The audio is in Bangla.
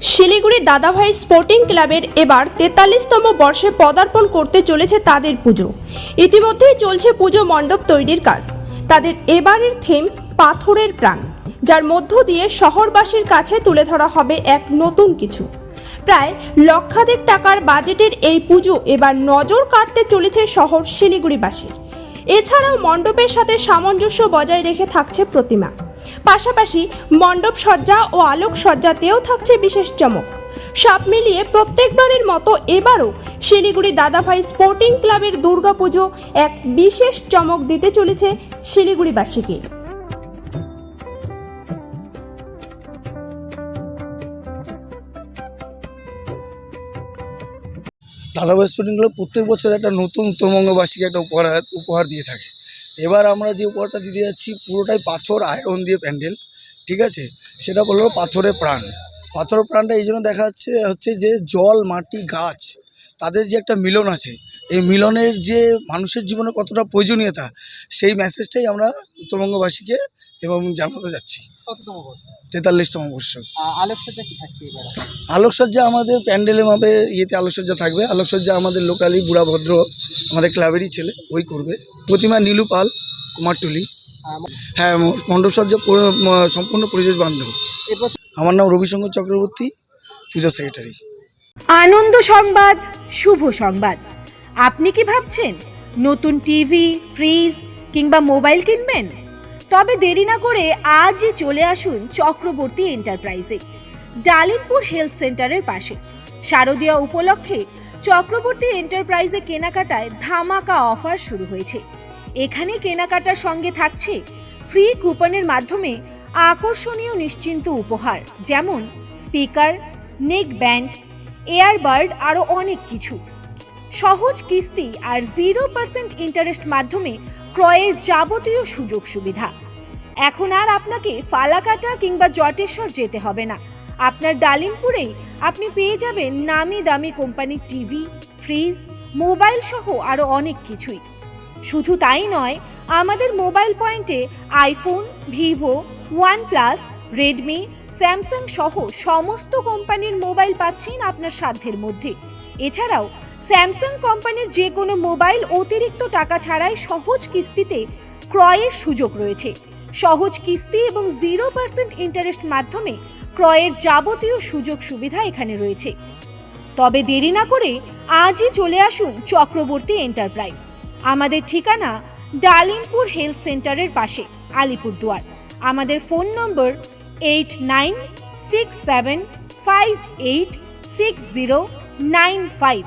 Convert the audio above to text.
শিলিগুড়ির দাদাভাই স্পোর্টিং ক্লাবের এবার তেতাল্লিশতম বর্ষে পদার্পণ করতে চলেছে তাদের পুজো। ইতিমধ্যেই চলছে পুজো মণ্ডপ তৈরির কাজ। তাদের এবারের থিম পাথরের প্রাণ, যার মধ্য দিয়ে শহরবাসীর কাছে তুলে ধরা হবে এক নতুন কিছু। প্রায় লক্ষাধিক টাকার বাজেটের এই পুজো এবার নজর কাটতে চলেছে শহর শিলিগুড়িবাসীর। এছাড়াও মণ্ডপের সাথে সামঞ্জস্য বজায় রেখে থাকছে প্রতিমা। পাশাপাশি মণ্ডপ সজ্জা ও আলোক সজ্জাতেও থাকছে বিশেষ চমক। সব মিলিয়ে প্রত্যেকবারের মতো এবারও শিলিগুড়ি দাদাভাই স্পোর্টিং ক্লাবের দুর্গাপুজো এক বিশেষ চমক দিতে চলেছে শিলিগুড়িবাসীকে। দাদাভাই স্পোর্টিং ক্লাব প্রত্যেক বছর একটা নতুন উত্তরবঙ্গবাসীকে একটা উপহার উপহার দিয়ে থাকে। এবার আমরা যে উপহারটা দিতে যাচ্ছি, পুরোটাই পাথর আয়রন দিয়ে প্যান্ডেল, ঠিক আছে? সেটা বলল পাথরের প্রাণ। পাথরের প্রাণটা এই জন্য দেখা যাচ্ছে হচ্ছে যে জল, মাটি, গাছ তাদের যে একটা মিলন আছে এই মিলনের যে মানুষের জীবনে কতটা প্রয়োজনীয়তা সেই মেসেজটাই আমরা উত্তরবঙ্গবাসীকে এবং জানাতে যাচ্ছি। তেতাল্লিশতম বর্ষ। আলোকসজ্জা কি থাকছে এবার? আলোকসজ্জা আমাদের প্যান্ডেলে ভাবে ইয়েতে আলোকসজ্জা থাকবে। আলোকসজ্জা আমাদের লোকালি বুড়াভদ্র আমাদের ক্লাবেরই ছেলে ওই করবে। প্রতিমা নীলু পাল কুমারটুলি হ্যাঁ মণ্ডপসজ্জা সম্পূর্ণ পরিবেশ বান্ধব। আমার নাম রবিশঙ্কর চক্রবর্তী পূজা সেক্রেটারি। আনন্দ সংবাদ, শুভ সংবাদ। আপনি কি ভাবছেন, নতুন টিভি, ফ্রিজ কিংবা মোবাইল কিনবেন? তবে দেরি না করে আজই চলে আসুন চক্রবর্তী এন্টারপ্রাইজে, ডালিমপুর হেলথ সেন্টারের পাশে। শারদীয়া উপলক্ষে চক্রবর্তী এন্টারপ্রাইজে কেনাকাটায় ধামাকা অফার শুরু হয়েছে। এখানে কেনাকাটার সঙ্গে থাকছে ফ্রি কুপনের মাধ্যমে আকর্ষণীয় নিশ্চিন্ত উপহার, যেমন স্পিকার নেক ব্যান্ড এয়ারবার্ড আরও অনেক কিছু। সহজ কিস্তি আর জিরো পার্সেন্ট ইন্টারেস্ট মাধ্যমে ক্রয়ের যাবতীয় সুযোগ সুবিধা। এখন আর আপনাকে ফালাকাটা কিংবা জটেশ্বর যেতে হবে না। আপনার ডালিমপুরেই আপনি পেয়ে যাবেন নামি দামি কোম্পানির টিভি, ফ্রিজ, মোবাইল সহ আরও অনেক কিছুই। শুধু তাই নয়, আমাদের মোবাইল পয়েন্টে iPhone, Vivo, OnePlus Redmi Samsung সহ সমস্ত কোম্পানির মোবাইল পাচ্ছেন আপনার সাধ্যের মধ্যে। এছাড়াও স্যামসাং কোম্পানির যে কোনো মোবাইল অতিরিক্ত টাকা ছাড়াই সহজ কিস্তিতে ক্রয়ের সুযোগ রয়েছে। সহজ কিস্তি এবং জিরো পার্সেন্ট ইন্টারেস্ট মাধ্যমে ক্রয়ের যাবতীয় সুযোগ সুবিধা এখানে রয়েছে। তবে দেরি না করে আজই চলে আসুন চক্রবর্তী এন্টারপ্রাইজ। আমাদের ঠিকানা ডালিমপুর হেলথ সেন্টারের পাশে, আলিপুরদুয়ার। আমাদের ফোন নম্বর eight nine six seven five eight six zero nine five